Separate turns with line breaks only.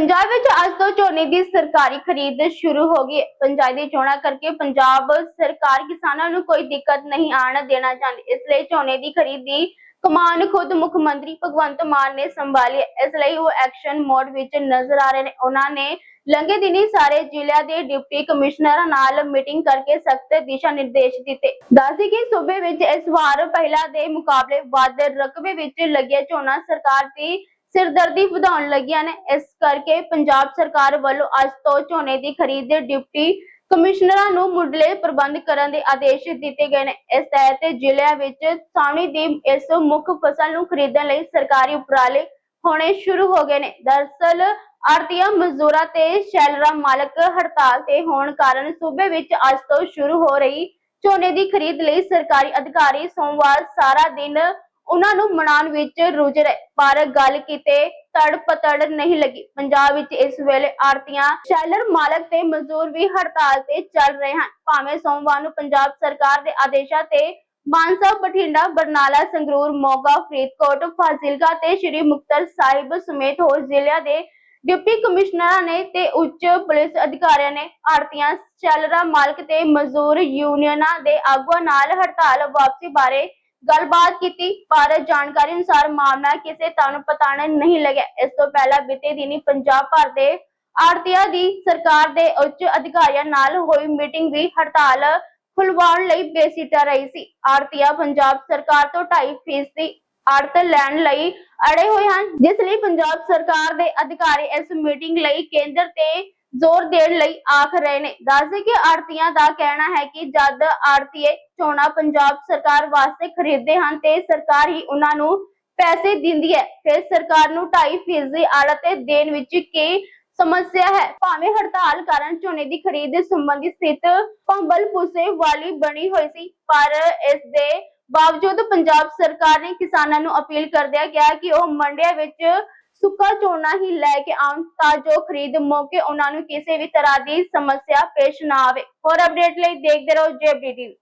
ਪੰਜਾਬ ਵਿੱਚ ਅੱਜ ਤੋਂ ਝੋਨੇ ਦੀ ਸਰਕਾਰੀ ਖਰੀਦ ਸ਼ੁਰੂ ਹੋ ਗਈ। ਹੈ ਚੋਣਾਂ ਕਰਕੇ ਪੰਜਾਬ ਸਰਕਾਰ ਕਿਸਾਨਾਂ ਨੂੰ ਕੋਈ ਦਿੱਕਤ ਨਹੀਂ ਆਣ ਦੇਣਾ ਚਾਹੁੰਦੀ। ਇਸ ਲਈ ਝੋਨੇ ਦੀ ਖਰੀਦ ਦੀ ਕਮਾਨ ਖੁਦ ਮੁੱਖ ਮੰਤਰੀ ਭਗਵੰਤ ਮਾਨ ਨੇ ਸੰਭਾਲੀ। ਇਸ ਲਈ ਉਹ ਐਕਸ਼ਨ ਮੋਡ ਵਿੱਚ ਨਜ਼ਰ ਆ ਰਹੇ ਨੇ। ਉਹਨਾਂ ਨੇ ਲੰਘੇ ਦਿਨੀ ਸਾਰੇ ਜ਼ਿਲ੍ਹਿਆਂ ਦੇ ਡਿਪਟੀ ਕਮਿਸ਼ਨਰਾਂ ਨਾਲ ਮੀਟਿੰਗ ਕਰਕੇ ਸਖਤ ਦਿਸ਼ਾ ਨਿਰਦੇਸ਼ ਦਿੱਤੇ। ਦੱਸਦੀ ਕਿ ਸੂਬੇ ਵਿੱਚ ਇਸ ਵਾਰ ਪਹਿਲਾਂ ਦੇ ਮੁਕਾਬਲੇ ਵੱਧ ਰਕਬੇ ਵਿੱਚ ਲੱਗਿਆ ਝੋਨਾ ਸਰਕਾਰ ਦੀ ਸਿਰਦਰਦੀ ਵਧਾਉਣ ਲੱਗੀਆਂ ਨੇ। ਇਸ ਕਰਕੇ ਪੰਜਾਬ ਸਰਕਾਰ ਵੱਲੋਂ ਅੱਜ ਤੋਂ ਝੋਨੇ ਦੀ ਖਰੀਦ ਦੇ ਡਿਪਟੀ ਕਮਿਸ਼ਨਰਾਂ ਨੂੰ ਮੁੱਢਲੇ ਪ੍ਰਬੰਧ ਕਰਨ ਦੇ ਆਦੇਸ਼ ਦਿੱਤੇ ਗਏ ਨੇ। ਇਸ ਤਹਿਤ ਜ਼ਿਲ੍ਹਿਆਂ ਵਿੱਚ ਸਾਵਣੀ ਦੀ ਇਸ ਮੁੱਖ ਫਸਲ ਨੂੰ ਖਰੀਦਣ ਲਈ ਸਰਕਾਰੀ ਉਪਰਾਲੇ ਹੋਣੇ ਸ਼ੁਰੂ ਹੋ ਗਏ ਨੇ। ਦਰਅਸਲ ਆੜਤੀਆਂ ਮਜ਼ਦੂਰਾਂ ਤੇ ਸ਼ੈਲਰਾਂ ਮਾਲਕ ਹੜਤਾਲ ਤੇ ਹੋਣ ਕਾਰਨ ਸੂਬੇ ਵਿੱਚ ਅੱਜ ਤੋਂ ਸ਼ੁਰੂ ਹੋ ਰਹੀ ਝੋਨੇ ਦੀ ਖਰੀਦ ਲਈ ਸਰਕਾਰੀ ਅਧਿਕਾਰੀ ਸੋਮਵਾਰ ਸਾਰਾ ਦਿਨ ਉਹਨਾਂ ਨੂੰ ਮਨਾਉਣ ਵਿੱਚ ਰੁੱਝ ਰਹੇ। ਪਰ ਗੱਲ ਕਿਤੇ ਤੜਪਤੜ ਨਹੀਂ ਲੱਗੀ। ਪੰਜਾਬ ਵਿੱਚ ਇਸ ਵੇਲੇ ਆੜਤੀਆਂ ਸ਼ੈਲਰ ਮਾਲਕ ਤੇ ਮਜ਼ਦੂਰ ਵੀ ਹੜਤਾਲ ਤੇ ਚੱਲ ਰਹੇ ਹਨ। ਭਾਵੇਂ ਸੋਮਵਾਰ ਨੂੰ ਪੰਜਾਬ ਸਰਕਾਰ ਦੇ ਆਦੇਸ਼ਾਂ ਤੇ ਮਾਨਸਾ, ਬਠਿੰਡਾ, ਬਰਨਾਲਾ, ਸੰਗਰੂਰ, ਮੋਗਾ, ਫਰੀਦਕੋਟ, ਫਾਜ਼ਿਲਕਾ ਤੇ ਸ਼੍ਰੀ ਮੁਕਤਸਰ ਸਾਹਿਬ ਸਮੇਤ ਹੋਰ ਜ਼ਿਲ੍ਹਿਆਂ ਦੇ ਡਿਪਟੀ ਕਮਿਸ਼ਨਰਾਂ ਨੇ ਤੇ ਉੱਚ ਪੁਲਿਸ ਅਧਿਕਾਰੀਆਂ ਨੇ ਆੜਤੀਆਂ ਸ਼ੈਲਰਾਂ ਮਾਲਕ ਤੇ ਮਜ਼ਦੂਰ ਯੂਨੀਅਨਾਂ ਦੇ ਆਗੂਆਂ ਨਾਲ ਹੜਤਾਲ ਵਾਪਸੀ ਬਾਰੇ ਗੱਲਬਾਤ ਕੀਤੀ, ਪਰ ਜਾਣਕਾਰੀ ਅਨੁਸਾਰ ਮਾਮਲਾ ਕਿਸੇ ਤਨ ਪਤਾਣੇ ਨਹੀਂ ਲੱਗਿਆ। ਇਸ ਤੋਂ ਪਹਿਲਾਂ ਬੀਤੇ ਦਿਨੀ ਪੰਜਾਬ ਭਰ ਦੇ ਆੜਤੀਆਂ ਦੀ ਸਰਕਾਰ ਦੇ ਉੱਚ ਅਧਿਕਾਰੀਆਂ ਨਾਲ ਹੋਈ ਮੀਟਿੰਗ ਵੀ ਹੜਤਾਲ ਖੁਲਵਾਉਣ ਲਈ ਬੇਸਿੱਟਾ ਰਹੀ ਸੀ। ਆੜਤੀਆਂ ਪੰਜਾਬ ਸਰਕਾਰ ਤੋਂ 2.5 ਫੀਸਦੀ ਆੜਤ ਲੈਣ ਲਈ ਅੜੇ ਹੋਏ ਹਨ। ਜਿਸ ਲਈ ਪੰਜਾਬ ਸਰਕਾਰ ਦੇ ਅਧਿਕਾਰੀ ਇਸ ਮੀਟਿੰਗ ਲਈ ਕੇਂਦਰ ਤੇ ਜ਼ੋਰ ਦੇਣ ਲਈ ਆਖ ਰਹੇ ਨੇ। ਦੱਸਦੇ ਕਿ ਆੜਤੀਆਂ ਦਾ ਕਹਿਣਾ ਹੈ ਕਿ ਜਦ ਆੜਤੀਏ ਝੋਨਾ ਪੰਜਾਬ ਸਰਕਾਰ ਵਾਸਤੇ ਖਰੀਦਦੇ ਹਨ ਤੇ ਸਰਕਾਰ ਹੀ ਉਹਨਾਂ ਨੂੰ ਪੈਸੇ ਦਿੰਦੀ ਹੈ, ਫਿਰ ਸਰਕਾਰ ਨੂੰ 2.5 ਫੀਸਦੀ ਆੜਤ ਦੇਣ ਵਿੱਚ ਕੀ ਸਮੱਸਿਆ ਹੈ? ਭਾਵੇਂ ਹੜਤਾਲ ਕਾਰਨ ਝੋਨੇ ਦੀ ਖਰੀਦ ਦੇ ਸੰਬੰਧੀ ਸਥਿਤ ਭੰਬਲ ਪੁਸੇ ਵਾਲੀ ਬਣੀ ਹੋਈ ਸੀ, ਪਰ ਇਸ ਦੇ ਬਾਵਜੂਦ ਪੰਜਾਬ ਸਰਕਾਰ ਨੇ ਕਿਸਾਨਾਂ ਨੂੰ ਅਪੀਲ ਕਰਦਿਆਂ ਕਿਹਾ ਕਿ ਉਹ ਮੰਡੀਆਂ ਵਿੱਚ ਸੁੱਕਾ ਝੋਨਾ ਹੀ ਲੈ ਕੇ ਆਉਣ ਤਾਂ ਜੋ ਖਰੀਦ ਮੌਕੇ ਉਹਨਾਂ ਨੂੰ ਕਿਸੇ ਵੀ ਤਰ੍ਹਾਂ ਦੀ ਸਮੱਸਿਆ ਪੇਸ਼ ਨਾ ਆਵੇ। ਹੋਰ ਅਪਡੇਟ ਲਈ ਦੇਖਦੇ ਰਹੋ ਜੇਬੀਟੀ